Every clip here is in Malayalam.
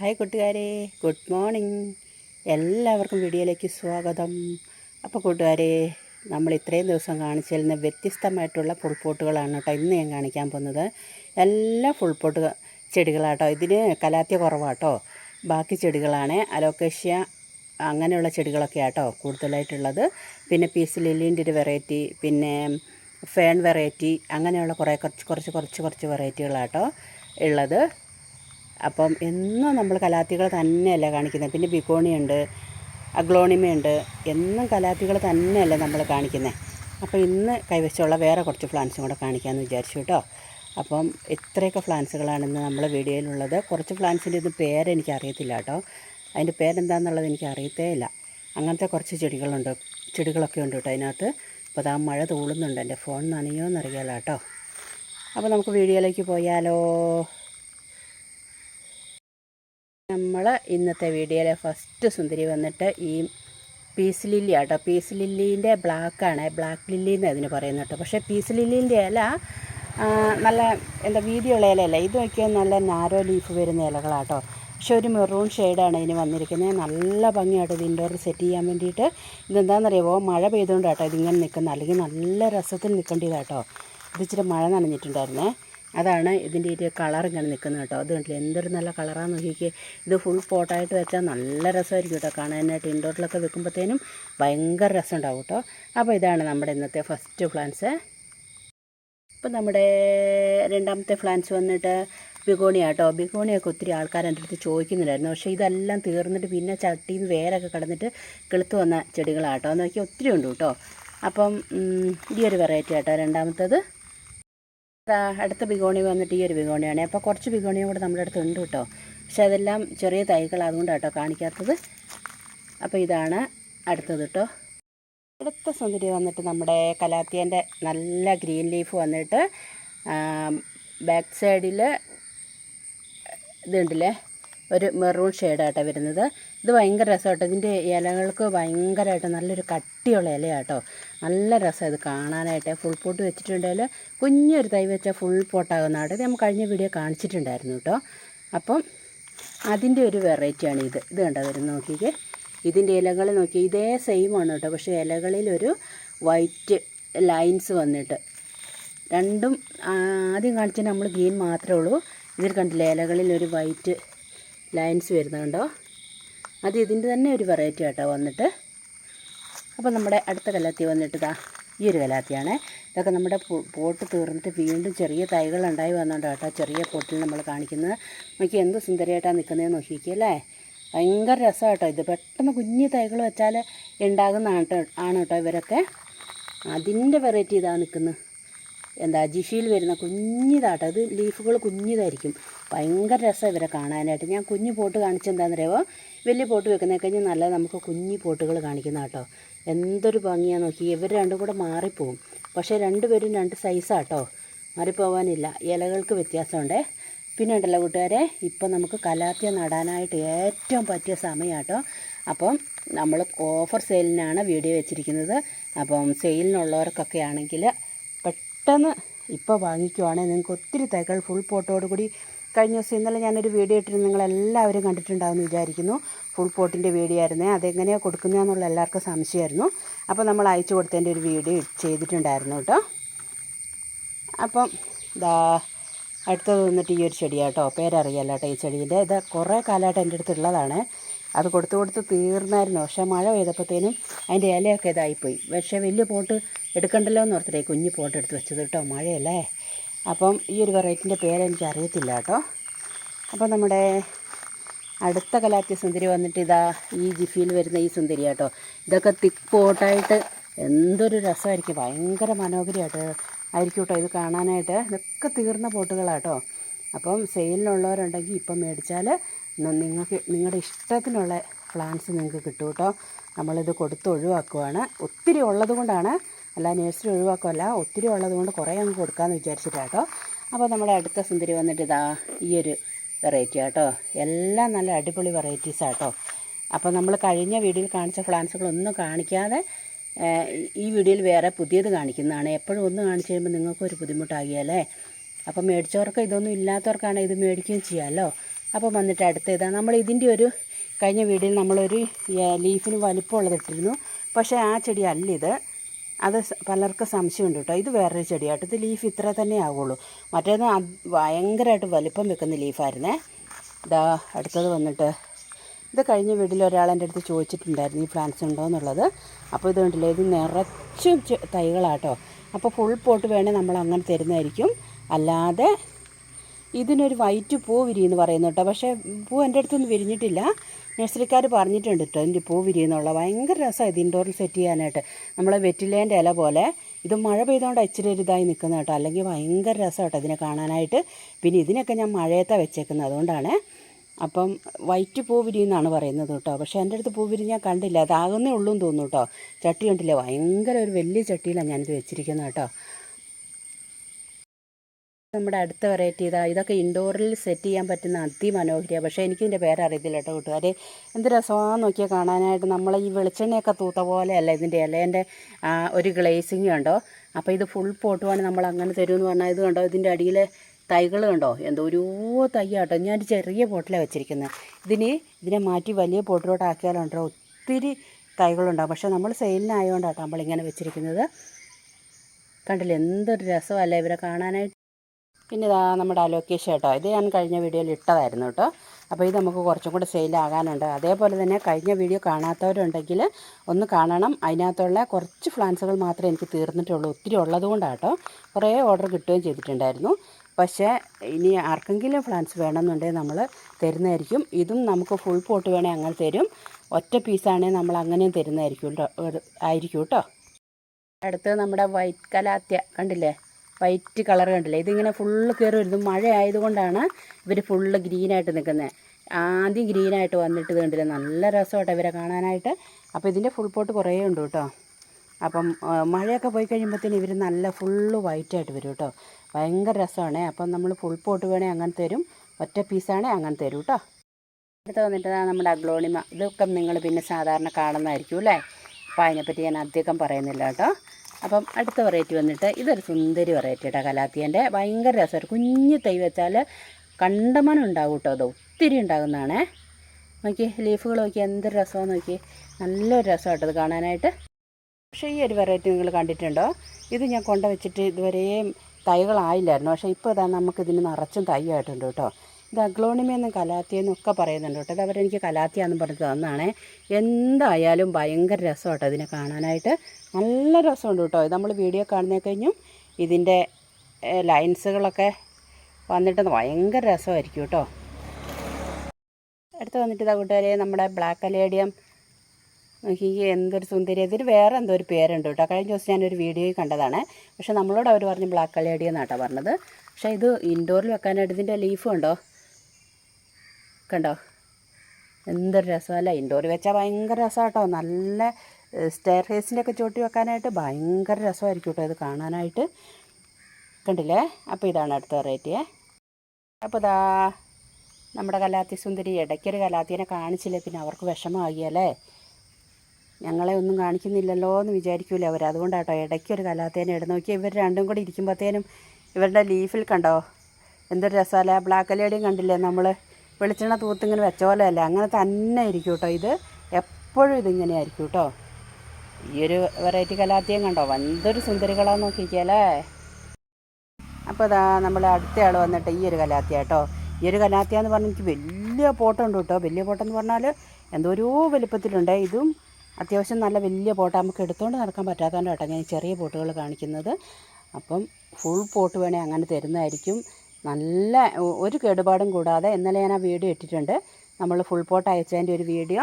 ഹായ് കൂട്ടുകാരെ ഗുഡ് മോർണിംഗ്. എല്ലാവർക്കും വീഡിയോയിലേക്ക് സ്വാഗതം. അപ്പോൾ കൂട്ടുകാരെ നമ്മൾ ഇത്രയും ദിവസം കാണിച്ചിരുന്ന വ്യത്യസ്തമായിട്ടുള്ള ഫുൾ പോട്ടുകളാണ് കേട്ടോ ഇന്ന് ഞാൻ കാണിക്കാൻ പോകുന്നത്. എല്ലാ ഫുൾ പോട്ട് ചെടികളാട്ടോ. ഇതിന് കലാത്യ കുറവാട്ടോ. ബാക്കി ചെടികളാണ്. അലോക്കേഷ്യ അങ്ങനെയുള്ള ചെടികളൊക്കെ ആട്ടോ കൂടുതലായിട്ടുള്ളത്. പിന്നെ പീസ് ലില്ലിന്റെ ഒരു വെറൈറ്റി പിന്നെ ഫേൺ വെറൈറ്റി അങ്ങനെയുള്ള കുറേ കുറച്ച് കുറച്ച് കുറച്ച് കുറച്ച് വെറൈറ്റികളാട്ടോ ഉള്ളത്. അപ്പം എന്നും നമ്മൾ കലാത്തികൾ തന്നെയല്ല കാണിക്കുന്നത്. പിന്നെ ബിക്കോണിയുണ്ട് അഗ്ലോണിമയുണ്ട് എന്നും കലാത്തികൾ തന്നെയല്ല നമ്മൾ കാണിക്കുന്നത്. അപ്പോൾ ഇന്ന് കൈവശമുള്ള വേറെ കുറച്ച് പ്ലാന്റ്സും കൂടെ കാണിക്കാമെന്ന് വിചാരിച്ചു കേട്ടോ. അപ്പം ഇത്രയൊക്കെ പ്ലാന്റ്സുകളാണ് ഇന്ന് നമ്മളെ വീഡിയോയിലുള്ളത്. കുറച്ച് പ്ലാന്റ്സിന്റെ ഇത് പേരെനിക്ക് അറിയത്തില്ല കേട്ടോ. അതിന്റെ പേരെന്താണെന്നുള്ളത് എനിക്ക് അറിയത്തേ ഇല്ല. അങ്ങനത്തെ കുറച്ച് ചെടികളുണ്ട് ചെടികളൊക്കെ ഉണ്ട് കേട്ടോ അതിനകത്ത്. അപ്പോൾ അതാ മഴ തൂളുന്നുണ്ട് എന്റെ ഫോൺ നനയോ എന്നറിയാലോ കേട്ടോ. അപ്പോൾ നമുക്ക് വീഡിയോയിലേക്ക് പോയാലോ? നമ്മൾ ഇന്നത്തെ വീഡിയോയിലെ ഫസ്റ്റ് സുന്ദരി വന്നിട്ട് ഈ പീസ് ലില്ലി ആട്ടോ. പീസ് ലില്ലീന്റെ ബ്ലാക്കാണ് ബ്ലാക്ക് ലില്ലി എന്ന് അതിന് പറയുന്നത് കേട്ടോ. പക്ഷേ പീസ് ലില്ലീന്റെ ഇല നല്ല എന്താ വീതിയുള്ള ഇലയല്ല. ഇത് നോക്കിയാൽ നല്ല നാരോ ലീഫ് വരുന്ന ഇലകളാട്ടോ. പക്ഷെ ഒരു മെറൂൺ ഷെയ്ഡാണ് ഇതിന് വന്നിരിക്കുന്നത്. നല്ല ഭംഗിയായിട്ട് ഇത് സെറ്റ് ചെയ്യാൻ വേണ്ടിയിട്ട് ഇതെന്താണെന്നറിയാമോ മഴ പെയ്തുകൊണ്ട് കേട്ടോ ഇതിങ്ങനെ നിൽക്കുന്നത്. അല്ലെങ്കിൽ നല്ല രസത്തിൽ നിൽക്കേണ്ടതാട്ടോ. ഇത് ഇച്ചിരി മഴ നനഞ്ഞിട്ടുണ്ടായിരുന്നേ. അതാണ് ഇതിന്റെ ഒരു കളർ ഇങ്ങനെ നിൽക്കുന്നത് കേട്ടോ. അത് കണ്ടില്ല? എന്തൊരു നല്ല കളറാന്ന് നോക്കിക്കേ. ഇത് ഫുൾ പോട്ടായിട്ട് വെച്ചാൽ നല്ല രസമായിരിക്കും കേട്ടോ കാണാനായിട്ട് ഇൻഡോറിലൊക്കെ വെക്കുമ്പോഴത്തേനും ഭയങ്കര രസം ഉണ്ടാവും കേട്ടോ. അപ്പോൾ ഇതാണ് നമ്മുടെ ഇന്നത്തെ ഫസ്റ്റ് പ്ലാന്റ്സ് ഇപ്പം നമ്മുടെ രണ്ടാമത്തെ പ്ലാന്റ്സ് വന്നിട്ട് ബിഗോണിയ കേട്ടോ. ബിഗോണിയൊക്കെ ഒത്തിരി ആൾക്കാർ എന്റെ അടുത്ത് ചോദിക്കുന്നുണ്ടായിരുന്നു. പക്ഷേ ഇതെല്ലാം തീർന്നിട്ട് പിന്നെ ചട്ടിയിൽ നിന്ന് വേരൊക്കെ കടന്നിട്ട് കിളുത്ത് വന്ന ചെടികളാട്ടോ നോക്കിയാൽ ഒത്തിരി ഉണ്ട് കേട്ടോ. അപ്പം ഈ ഒരു വെറൈറ്റി ആട്ടോ. രണ്ടാമത്തത് അടുത്ത ബിഗോണി വന്നിട്ട് ഈ ഒരു ബിഗോണിയാണ്. അപ്പോൾ കുറച്ച് ബിഗോണിയും കൂടെ നമ്മുടെ അടുത്ത് ഉണ്ട് കേട്ടോ. പക്ഷെ അതെല്ലാം ചെറിയ തൈകൾ അതുകൊണ്ടാണ് കേട്ടോ കാണിക്കാത്തത്. അപ്പോൾ ഇതാണ് അടുത്തത് കേട്ടോ. അടുത്ത സുന്ദരി വന്നിട്ട് നമ്മുടെ കലാത്തിയന്റെ നല്ല ഗ്രീൻ ലീഫ് വന്നിട്ട് ബാക്ക് സൈഡിൽ ഇതുണ്ടല്ലേ? ഒരു മെറൂൺ ഷെയ്ഡാട്ടോ വരുന്നത്. ഇത് ഭയങ്കര രസമാട്ടോ. ഇതിന്റെ ഇലകൾക്ക് ഭയങ്കരമായിട്ട് നല്ലൊരു കട്ടിയുള്ള ഇലയാട്ടോ. നല്ല രസം ഇത് കാണാനായിട്ട്. ഫുൾ പോട്ട് വെച്ചിട്ടുണ്ടെങ്കിൽ കുഞ്ഞൊരു തൈ വെച്ചാൽ ഫുൾ പോട്ടാകുന്നതാണ് ഇത് നമ്മൾ കഴിഞ്ഞ വീഡിയോ കാണിച്ചിട്ടുണ്ടായിരുന്നു കേട്ടോ. അപ്പം അതിന്റെ ഒരു വെറൈറ്റിയാണ് ഇത്. ഇത് കണ്ടോ? വരുന്നത് നോക്കിക്കേ. ഇതിന്റെ ഇലകൾ നോക്കി ഇതേ സെയിം ആണ് കേട്ടോ. പക്ഷേ ഇലകളിലൊരു വൈറ്റ് ലൈൻസ് വന്നിട്ട്. രണ്ടും ആദ്യം കാണിച്ചാൽ നമ്മൾ ഗ്രീൻ മാത്രമേ ഉള്ളൂ. ഇതിൽ കണ്ടില്ല? ഇലകളിൽ ഒരു വൈറ്റ് ലൈൻസ് വരുന്നുണ്ടോ? അത് ഇതിന്റെ തന്നെ ഒരു വെറൈറ്റി ആട്ടോ വന്നിട്ട്. അപ്പോൾ നമ്മുടെ അടുത്ത കലാത്തി വന്നിട്ട് ഇതാ ഈ ഒരു കലാത്തിയാണ്. ഇതൊക്കെ നമ്മുടെ പോട്ട് തീർന്നിട്ട് വീണ്ടും ചെറിയ തൈകൾ ഉണ്ടായി വന്നുണ്ടോ കേട്ടോ ചെറിയ പോട്ടിൽ നമ്മൾ കാണിക്കുന്നത്. നോക്കി എന്ത് സുന്ദരമായിട്ടാണ് നിൽക്കുന്നതെന്ന് നോക്കിക്കല്ലേ ഭയങ്കര രസമാണ് കേട്ടോ ഇത്. പെട്ടെന്ന് കുഞ്ഞു തൈകൾ വെച്ചാൽ ഉണ്ടാകുന്നതാണ് കേട്ടോ ആണ് കേട്ടോ ഇവരൊക്കെ. അതിന്റെ വെറൈറ്റി ഇതാണ് നിൽക്കുന്നത്. എന്താ ജിഷിയിൽ വരുന്ന കുഞ്ഞിതാട്ടോ അത് ലീഫുകൾ കുഞ്ഞിതായിരിക്കും. ഭയങ്കര രസം ഇവരെ കാണാനായിട്ട്. ഞാൻ കുഞ്ഞു പോട്ട് കാണിച്ചെന്താണെന്നറിയാമോ വലിയ പോട്ട് വെക്കുന്നത് കഴിഞ്ഞാൽ നല്ല നമുക്ക് കുഞ്ഞു പോട്ടുകൾ കാണിക്കുന്ന കേട്ടോ. എന്തൊരു ഭംഗിയാണ് നോക്കി. ഇവർ രണ്ടും കൂടെ മാറിപ്പോവും. പക്ഷേ രണ്ടുപേരും രണ്ട് സൈസാണ് സൈസാട്ടോ മാറിപ്പോവാനില്ല. ഇലകൾക്ക് വ്യത്യാസമുണ്ടേ. പിന്നെ ഉണ്ടല്ലോ കൂട്ടുകാരെ ഇപ്പം നമുക്ക് കലാത്തിയ നടാനായിട്ട് ഏറ്റവും പറ്റിയ സമയമാട്ടോ അപ്പം നമ്മൾ ഓഫർ സെയിലിനാണ് വീഡിയോ വെച്ചിരിക്കുന്നത്. അപ്പം സെയിലിനുള്ളവർക്കൊക്കെ ആണെങ്കിൽ പെട്ടെന്ന് ഇപ്പോൾ വാങ്ങിക്കുവാണെങ്കിൽ നിങ്ങൾക്ക് ഒത്തിരി തൈകൾ ഫുൾ പോട്ടോട് കൂടി കഴിഞ്ഞ ദിവസം ഇന്നലെ ഞാനൊരു വീഡിയോ ഇട്ടിരുന്നു. നിങ്ങളെല്ലാവരും കണ്ടിട്ടുണ്ടാകുമെന്ന് വിചാരിക്കുന്നു. ഫുൾ പോട്ടിന്റെ വീഡിയോ ആയിരുന്നേ. അതെങ്ങനെയാണ് കൊടുക്കുന്നതെന്നുള്ള എല്ലാവർക്കും സംശയമായിരുന്നു. അപ്പോൾ നമ്മൾ അയച്ചു കൊടുത്തതിന്റെ ഒരു വീഡിയോ ചെയ്തിട്ടുണ്ടായിരുന്നു കേട്ടോ. അപ്പം ദാ അടുത്തത് വന്നിട്ട് ഈ ഒരു ചെടിയാട്ടോ പേരറിയാലോ കേട്ടോ ഈ ചെടീന്റെ ഇത് കുറേ കാലമായിട്ട് എന്റെ അടുത്ത് അടുത്തുള്ളതാണ് അത് കൊടുത്തു കൊടുത്ത് തീർന്നായിരുന്നു. പക്ഷേ മഴ പെയ്തപ്പോഴത്തേനും അതിന്റെ ഇലയൊക്കെ ഇതായിപ്പോയി. പക്ഷേ വലിയ പോട്ട് എടുക്കണ്ടല്ലോ എന്ന് ഓർത്തിട്ടേ കുഞ്ഞു പോട്ട് എടുത്ത് വെച്ചത് കേട്ടോ മഴയല്ലേ. അപ്പം ഈ ഒരു വെറൈറ്റിന്റെ പേരെനിക്ക് അറിയത്തില്ല കേട്ടോ. അപ്പോൾ നമ്മുടെ അടുത്ത കലാത്തി സുന്ദരി വന്നിട്ട് ഇതാ ഈ ജിഫിയിൽ വരുന്ന ഈ സുന്ദരി കേട്ടോ. ഇതൊക്കെ തിക്ക് പോട്ടായിട്ട് എന്തൊരു രസമായിരിക്കും. ഭയങ്കര മനോഹരമായിട്ട് ആയിരിക്കും കേട്ടോ ഇത് കാണാനായിട്ട്. ഇതൊക്കെ തീർന്ന പോട്ടുകളാട്ടോ അപ്പം സെയിലിനുള്ളവരുണ്ടെങ്കിൽ ഇപ്പം മേടിച്ചാൽ നിങ്ങൾക്ക് നിങ്ങളുടെ ഇഷ്ടത്തിനുള്ള പ്ലാന്റ്സ് നിങ്ങൾക്ക് കിട്ടും കേട്ടോ. നമ്മളിത് കൊടുത്ത് ഒഴിവാക്കുവാണ്. ഒത്തിരി ഉള്ളത് കൊണ്ടാണ് അല്ല നേഴ്സറി ഒഴിവാക്കുമല്ല ഒത്തിരി ഉള്ളതുകൊണ്ട് കുറേ അങ്ങ് കൊടുക്കാമെന്ന് വിചാരിച്ചിട്ടാട്ടോ അപ്പോൾ നമ്മുടെ അടുത്ത സുന്ദരി വന്നിട്ട് ഇതാ ഈ ഒരു വെറൈറ്റി ആട്ടോ എല്ലാം നല്ല അടിപൊളി വെറൈറ്റീസ് ആട്ടോ അപ്പോൾ നമ്മൾ കഴിഞ്ഞ വീഡിയോയിൽ കാണിച്ച ഫ്ലാൻസുകളൊന്നും കാണിക്കാതെ ഈ വീഡിയോയിൽ വേറെ പുതിയത് കാണിക്കുന്നതാണ്. എപ്പോഴും ഒന്ന് കാണിച്ചു കഴിയുമ്പോൾ നിങ്ങൾക്കൊരു ബുദ്ധിമുട്ടാകിയല്ലേ? അപ്പോൾ മേടിച്ചവർക്ക് ഇതൊന്നും ഇല്ലാത്തവർക്കാണ് ഇത് മേടിക്കുകയും ചെയ്യാമല്ലോ അപ്പോൾ വന്നിട്ട് അടുത്ത ഇതാ നമ്മൾ ഇതിന്റെ ഒരു കഴിഞ്ഞ വീഡിയോയിൽ നമ്മളൊരു ലീഫിന് വലിപ്പമുള്ളത് ഇട്ടിരുന്നു. പക്ഷേ ആ ചെടി അല്ല ഇത്. അത് പലർക്കും സംശയമുണ്ട് കേട്ടോ ഇത് വേറൊരു ചെടിയാട്ടോ. ഇത് ലീഫ് ഇത്ര തന്നെ ആവുള്ളൂ. മറ്റേത് ഭയങ്കരമായിട്ട് വലിപ്പം വെക്കുന്ന ലീഫായിരുന്നേ ഇതാ അടുത്തത് വന്നിട്ട് ഇത് കഴിഞ്ഞ വീട്ടിൽ ഒരാൾ എന്റെ അടുത്ത് ചോദിച്ചിട്ടുണ്ടായിരുന്നു ഈ പ്ലാന്റ്സ് ഉണ്ടോ? എന്നുള്ളത്. അപ്പോൾ ഇത് കണ്ടില്ലേ ഇത് നിറച്ചും തൈകളാട്ടോ. അപ്പോൾ ഫുൾ പോട്ട് വേണേൽ നമ്മൾ അങ്ങനെ തരുന്നതായിരിക്കും. അല്ലാതെ ഇതിനൊരു വൈറ്റ് പൂ വിരിയെന്ന് പറയുന്നു കേട്ടോ. പക്ഷേ പൂ എന്റെ അടുത്തൊന്നും വിരിഞ്ഞിട്ടില്ല. നഴ്സറിക്കാർ പറഞ്ഞിട്ടുണ്ട് കേട്ടോ ഇതിന്റെ പൂ വിരിയെന്നുള്ള. ഭയങ്കര രസമാണ് ഇത് ഇൻഡോറിൽ സെറ്റ് ചെയ്യാനായിട്ട്. നമ്മളെ വെറ്റിലേന്റെ ഇല പോലെ. ഇത് മഴ പെയ്തുകൊണ്ട് ഇച്ചിരി ഒരിതായി നിൽക്കുന്ന കേട്ടോ. അല്ലെങ്കിൽ ഭയങ്കര രസം കേട്ടോ ഇതിനെ കാണാനായിട്ട്. പിന്നെ ഇതിനൊക്കെ ഞാൻ മഴയത്താണ് വെച്ചേക്കുന്നത് അതുകൊണ്ടാണ്. അപ്പം വൈറ്റ് പൂ വിരിയെന്നാണ് പറയുന്നത് കേട്ടോ. പക്ഷേ എന്റെ അടുത്ത് പൂ വിരി ഞാൻ കണ്ടില്ല. അതാകുന്നേ ഉള്ളൂ എന്ന് തോന്നുന്നു കേട്ടോ. ചട്ടി കണ്ടില്ലേ? ഭയങ്കര ഒരു വലിയ ചട്ടിയിലാണ് ഞാനിത് വെച്ചിരിക്കുന്നത് കേട്ടോ. നമ്മുടെ അടുത്ത വെറൈറ്റി ഇതാ ഇതൊക്കെ ഇൻഡോറിൽ സെറ്റ് ചെയ്യാൻ പറ്റുന്ന അതിമനോഹരിയാണ് പക്ഷേ എനിക്കിതിന്റെ പേരറിയത്തില്ല കേട്ടോ കൂട്ടുകാരെ. എന്ത് രസമാണെന്ന് നോക്കിയാൽ കാണാനായിട്ട് നമ്മൾ ഈ വെളിച്ചെണ്ണയൊക്കെ തൂത്ത പോലെയല്ല ഇതിന്റെ ഇലേന്റെ ഒരു ഗ്ലേസിങ് കണ്ടോ? അപ്പോൾ ഇത് ഫുൾ പോട്ടുവാണ് നമ്മൾ അങ്ങനെ തരുമെന്ന് പറഞ്ഞാൽ ഇത് കണ്ടോ? ഇതിന്റെ അടിയിൽ തൈകൾ കണ്ടോ? എന്തോരോ തൈയാട്ടോ ഞാൻ ചെറിയ പോട്ടിലാണ് വെച്ചിരിക്കുന്നത് ഇതിന് ഇതിനെ മാറ്റി വലിയ പോട്ടിലോട്ട് ആക്കിയാലുണ്ടോ ഒത്തിരി തൈകളുണ്ടാവും പക്ഷേ നമ്മൾ സെയിലിനായതുകൊണ്ടാട്ടോ നമ്മളിങ്ങനെ വെച്ചിരിക്കുന്നത്. കണ്ടില്ല? എന്തൊരു രസമല്ലേ ഇവരെ കാണാനായിട്ട്. പിന്നെ ഇതാ നമ്മുടെ അലോക്കേഷൻ കേട്ടോ. ഇത് ഞാൻ കഴിഞ്ഞ വീഡിയോയിൽ ഇട്ടതായിരുന്നു കേട്ടോ. അപ്പോൾ ഇത് നമുക്ക് കുറച്ചും കൂടെ സെയിലാകാനുണ്ട് അതേപോലെ തന്നെ കഴിഞ്ഞ വീഡിയോ കാണാത്തവരുണ്ടെങ്കിൽ ഒന്ന് കാണണം. അതിനകത്തുള്ള കുറച്ച് ഫ്ലാൻസുകൾ മാത്രമേ എനിക്ക് തീർന്നിട്ടുള്ളൂ. ഒത്തിരി ഉള്ളതുകൊണ്ടാണ് കുറേ ഓർഡർ കിട്ടുകയും ചെയ്തിട്ടുണ്ടായിരുന്നു. പക്ഷേ ഇനി ആർക്കെങ്കിലും ഫ്ലാൻസ് വേണമെന്നുണ്ടെങ്കിൽ നമ്മൾ തരുന്നതായിരിക്കും. ഇതും നമുക്ക് ഫുൾ പോട്ട് വേണേൽ അങ്ങനെ തരും. ഒറ്റ പീസാണെങ്കിൽ നമ്മൾ അങ്ങനെയും തരുന്നതായിരിക്കും. കേട്ടോ ആയിരിക്കും കേട്ടോ. അടുത്ത് നമ്മുടെ വൈറ്റ് കലാത്യ കണ്ടില്ലേ? വൈറ്റ് കളർ കണ്ടില്ലേ? ഇതിങ്ങനെ ഫുള്ള് കയറി വരുന്നത് മഴ ആയതുകൊണ്ടാണ് ഇവർ ഫുള്ള് ഗ്രീനായിട്ട് നിൽക്കുന്നത്. ആദ്യം ഗ്രീനായിട്ട് വന്നിട്ട് കണ്ടില്ല? നല്ല രസമായിട്ട് ഇവരെ കാണാനായിട്ട്. അപ്പോൾ ഇതിന്റെ ഫുൾ പോട്ട് കുറേ ഉണ്ട് കേട്ടോ. അപ്പം മഴയൊക്കെ പോയി കഴിയുമ്പോഴത്തേന് ഇവർ നല്ല ഫുള്ള് വൈറ്റായിട്ട് വരും കേട്ടോ. ഭയങ്കര രസമാണ്. അപ്പം നമ്മൾ ഫുൾ പോട്ട് വേണേൽ അങ്ങനെ തരും. ഒറ്റ പീസാണേ അങ്ങനെ തരും കേട്ടോ. അടുത്ത് വന്നിട്ടതാണ് നമ്മുടെ അഗ്ലോണിമ. ഇതൊക്കെ നിങ്ങൾ പിന്നെ സാധാരണ കാണുന്നതായിരിക്കും അല്ലേ? അപ്പോൾ അതിനെപ്പറ്റി ഞാൻ അധികം പറയുന്നില്ല കേട്ടോ. അപ്പം അടുത്ത വെറൈറ്റി വന്നിട്ട് ഇതൊരു സുന്ദരി വെറൈറ്റി കേട്ടോ കലാത്തിയന്റെ ഭയങ്കര രസമാണ് കുഞ്ഞ് തൈ വെച്ചാൽ കണ്ടമാനം ഉണ്ടാവും കേട്ടോ അത് ഒത്തിരി ഉണ്ടാകുന്നതാണേ. നോക്കി ലീഫുകൾ നോക്കി എന്ത് രസമാണ് നോക്കി നല്ലൊരു രസമായിട്ടത് കാണാനായിട്ട്. പക്ഷേ ഈ ഒരു വെറൈറ്റി നിങ്ങൾ കണ്ടിട്ടുണ്ടോ? ഇത് ഞാൻ കൊണ്ടുവച്ചിട്ട് ഇതുവരെയും തൈകളായില്ലായിരുന്നു. പക്ഷേ ഇപ്പോൾ ഇതാ നമുക്കിതിന് നിറച്ചും തൈ ആയിട്ടുണ്ട് കേട്ടോ ഇത് അഗ്ലോണിമെന്നും കലാത്തിയെന്നും ഒക്കെ പറയുന്നുണ്ട് കേട്ടോ. ഇത് അവരെനിക്ക് കലാത്തിയാന്ന് പറഞ്ഞ് തന്നാണേ. എന്തായാലും ഭയങ്കര രസമാട്ടോ ഇതിനെ കാണാനായിട്ട്. നല്ല രസമുണ്ട് കേട്ടോ. നമ്മൾ വീഡിയോ കാണുന്നേ കഴിഞ്ഞും ഇതിന്റെ ലൈൻസുകളൊക്കെ വന്നിട്ട് ഭയങ്കര രസമായിരിക്കും കേട്ടോ. അടുത്ത് വന്നിട്ട് ഇതാ കൂട്ടുകാരെ നമ്മുടെ ബ്ലാക്ക് അലേഡിയം. നോക്കി എന്തൊരു സുന്ദരി. ഇതിന് വേറെ എന്തോ ഒരു പേരുണ്ട് കേട്ടോ. കഴിഞ്ഞ ദിവസം ഞാനൊരു വീഡിയോയിൽ കണ്ടതാണ്. പക്ഷേ നമ്മളോട് അവർ പറഞ്ഞ് ബ്ലാക്ക് അലേഡിയം എന്നാട്ടോ പറഞ്ഞത്. പക്ഷേ ഇത് ഇൻഡോറിൽ വെക്കാനായിട്ട് ഇതിന്റെ ലീഫ് കണ്ടോ കണ്ടോ? എന്തൊരു രസമല്ല ഇൻഡോർ വെച്ചാൽ ഭയങ്കര രസമാട്ടോ നല്ല സ്റ്റെയർ ഹേസിന്റെ ഒക്കെ ചോട്ടി വെക്കാനായിട്ട് ഭയങ്കര രസമായിരിക്കും കേട്ടോ ഇത് കാണാനായിട്ട്. കണ്ടില്ലേ? അപ്പോൾ ഇതാണ് അടുത്ത വെറൈറ്റിയെ അപ്പോൾ ഇതാ നമ്മുടെ കലാത്തി സുന്ദരി ഇടയ്ക്കൊരു കലാത്തിനെ കാണിച്ചില്ലേ? പിന്നെ അവർക്ക് വിഷമമാകിയല്ലേ ഞങ്ങളെ ഒന്നും കാണിക്കുന്നില്ലല്ലോ എന്ന് വിചാരിക്കൂലേ അവർ. അതുകൊണ്ടാട്ടോ ഇടയ്ക്കൊരു കലാത്തേനെ ഇട നോക്കി ഇവർ രണ്ടും കൂടി ഇരിക്കുമ്പോഴത്തേനും ഇവരുടെ ലീഫിൽ കണ്ടോ? എന്തൊരു രസമല്ല ബ്ലാക്ക് ലേഡിയും കണ്ടില്ലേ നമ്മൾ വെളിച്ചെണ്ണ തൂത്തിങ്ങനെ വെച്ച പോലെ അല്ല അങ്ങനെ തന്നെ ആയിരിക്കും കേട്ടോ ഇത്. എപ്പോഴും ഇതിങ്ങനെ ആയിരിക്കും കേട്ടോ. ഈ ഒരു വെറൈറ്റി കലാത്തിയും കണ്ടോ? എന്തൊരു സുന്ദരികളാന്ന് നോക്കിക്കല്ലേ അപ്പോൾ ഇതാ നമ്മൾ അടുത്ത ആൾ വന്നിട്ട് ഈ ഒരു കലാത്തിയ കേട്ടോ. ഈ ഒരു കലാത്തിയ എന്ന് പറഞ്ഞാൽ എനിക്ക് വലിയ പോട്ടുണ്ട് കേട്ടോ. വലിയ പോട്ടെന്ന് പറഞ്ഞാൽ എന്തോരോ വലുപ്പത്തിലുണ്ട്. ഇതും അത്യാവശ്യം നല്ല വലിയ പോട്ട്. നമുക്ക് എടുത്തുകൊണ്ട് നടക്കാൻ പറ്റാത്തതുകൊണ്ട് കേട്ടോ ഞാൻ ചെറിയ പോട്ടുകൾ കാണിക്കുന്നത്. അപ്പം ഫുൾ പോട്ട് വേണേൽ അങ്ങനെ തരുന്നതായിരിക്കും. നല്ല ഒരു കേടുപാടും കൂടാതെ ഇന്നലെ ഞാൻ ആ വീഡിയോ ഇട്ടിട്ടുണ്ട്. നമ്മൾ ഫുൾ പോട്ട് അയച്ചതിന്റെ ഒരു വീഡിയോ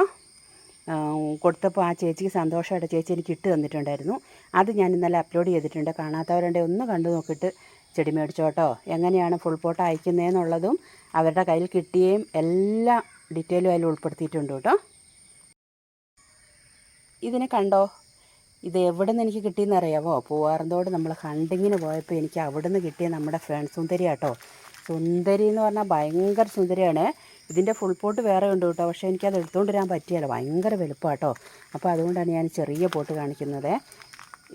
കൊടുത്തപ്പോൾ ആ ചേച്ചിക്ക് സന്തോഷമായിട്ട് ചേച്ചി എനിക്ക് ഇട്ട് തന്നിട്ടുണ്ടായിരുന്നു. അത് ഞാൻ ഇന്നലെ അപ്ലോഡ് ചെയ്തിട്ടുണ്ട്. കാണാത്തവരുണ്ടെ ഒന്ന് കണ്ടു നോക്കിയിട്ട് ചെടി മേടിച്ചോട്ടോ എങ്ങനെയാണ് ഫുൾ പോട്ട് അയക്കുന്നതെന്നുള്ളതും അവരുടെ കയ്യിൽ കിട്ടിയേയും എല്ലാ ഡീറ്റെയിലും അതിൽ ഉൾപ്പെടുത്തിയിട്ടുണ്ട് കേട്ടോ ഇതിനെ കണ്ടോ? ഇത് എവിടെ നിന്ന് എനിക്ക് കിട്ടിയെന്ന് അറിയാവോ? പൂവാറന്തോട് നമ്മൾ ഹണ്ടിങ്ങിന് പോയപ്പോൾ എനിക്ക് അവിടെ നിന്ന് കിട്ടിയ നമ്മുടെ ഫ്രണ്ട് സുന്ദരി കേട്ടോ സുന്ദരി എന്ന് പറഞ്ഞാൽ ഭയങ്കര സുന്ദരിയാണ്. ഇതിന്റെ ഫുൾ പോട്ട് വേറെ ഉണ്ട് കേട്ടോ. പക്ഷേ എനിക്കത് എടുത്തുകൊണ്ട് വരാൻ പറ്റിയല്ല. ഭയങ്കര വലുപ്പമാട്ടോ അപ്പോൾ അതുകൊണ്ടാണ് ഞാൻ ചെറിയ പോട്ട് കാണിക്കുന്നത്.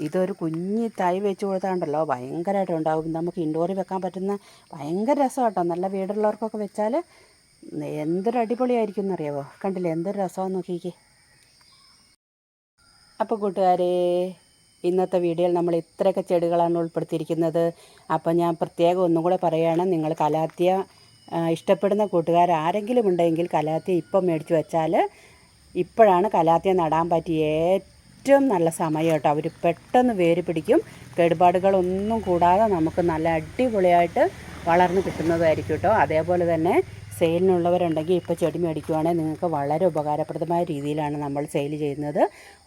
ഇതൊരു കുഞ്ഞി തൈ വെച്ച് കൊടുത്താണ്ടല്ലോ ഭയങ്കരമായിട്ട് ഉണ്ടാവും. നമുക്ക് ഇൻഡോറിൽ വെക്കാൻ പറ്റുന്ന ഭയങ്കര രസമാട്ടോ. നല്ല വീടുള്ളവർക്കൊക്കെ വെച്ചാൽ എന്തൊരു അടിപൊളിയായിരിക്കും എന്നറിയാവോ കണ്ടില്ലേ? എന്തൊരു രസമാണെന്ന് നോക്കിക്കേ. അപ്പോൾ കൂട്ടുകാരെ ഇന്നത്തെ വീഡിയോയിൽ നമ്മൾ ഇത്രയൊക്കെ ചെടികളാണ് ഉൾപ്പെടുത്തിയിരിക്കുന്നത്. അപ്പോൾ ഞാൻ പ്രത്യേകം ഒന്നും കൂടെ പറയുകയാണ് നിങ്ങൾ കലാത്തിയ ഇഷ്ടപ്പെടുന്ന കൂട്ടുകാർ ആരെങ്കിലും ഉണ്ടെങ്കിൽ കലാത്തിയ ഇപ്പം മേടിച്ച് വെച്ചാൽ ഇപ്പോഴാണ് കലാത്തിയ നടാൻ പറ്റിയ ഏറ്റവും നല്ല സമയം കേട്ടോ. അവർ പെട്ടെന്ന് വേര് പിടിക്കും. കേടുപാടുകളൊന്നും കൂടാതെ നമുക്ക് നല്ല അടിപൊളിയായിട്ട് വളർന്ന് കിട്ടുന്നതായിരിക്കും കേട്ടോ. അതേപോലെ തന്നെ സെയിലിനുള്ളവരുണ്ടെങ്കിൽ ഇപ്പോൾ ചെടി മേടിക്കുവാണെങ്കിൽ നിങ്ങൾക്ക് വളരെ ഉപകാരപ്രദമായ രീതിയിലാണ് നമ്മൾ സെയിൽ ചെയ്യുന്നത്.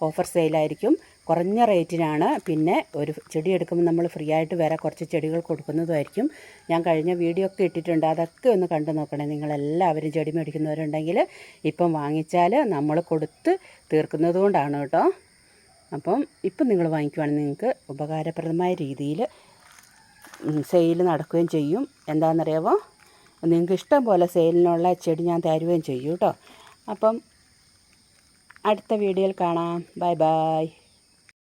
ഓഫർ സെയിലായിരിക്കും. കുറഞ്ഞ റേറ്റിനാണ്. പിന്നെ ഒരു ചെടി എടുക്കുമ്പോൾ നമ്മൾ ഫ്രീ ആയിട്ട് വേറെ കുറച്ച് ചെടികൾ കൊടുക്കുന്നതുമായിരിക്കും ഞാൻ കഴിഞ്ഞ വീഡിയോ ഒക്കെ ഇട്ടിട്ടുണ്ട്. അതൊക്കെ ഒന്ന് കണ്ടു നോക്കണേ. നിങ്ങളെല്ലാവരും ചെടി മേടിക്കുന്നവരുണ്ടെങ്കിൽ ഇപ്പം വാങ്ങിച്ചാൽ നമ്മൾ കൊടുത്ത് തീർക്കുന്നത് കൊണ്ടാണ് കേട്ടോ. അപ്പം ഇപ്പം നിങ്ങൾ വാങ്ങിക്കുവാണെങ്കിൽ നിങ്ങൾക്ക് ഉപകാരപ്രദമായ രീതിയിൽ സെയിൽ നടക്കുകയും ചെയ്യും. എന്താണെന്നറിയാമോ നിങ്ങൾക്ക് ഇഷ്ടം പോലെ സെയിലിനുള്ള ചെടി ഞാൻ തരുകയും ചെയ്യും കേട്ടോ. അപ്പം അടുത്ത വീഡിയോയിൽ കാണാം. Bye bye.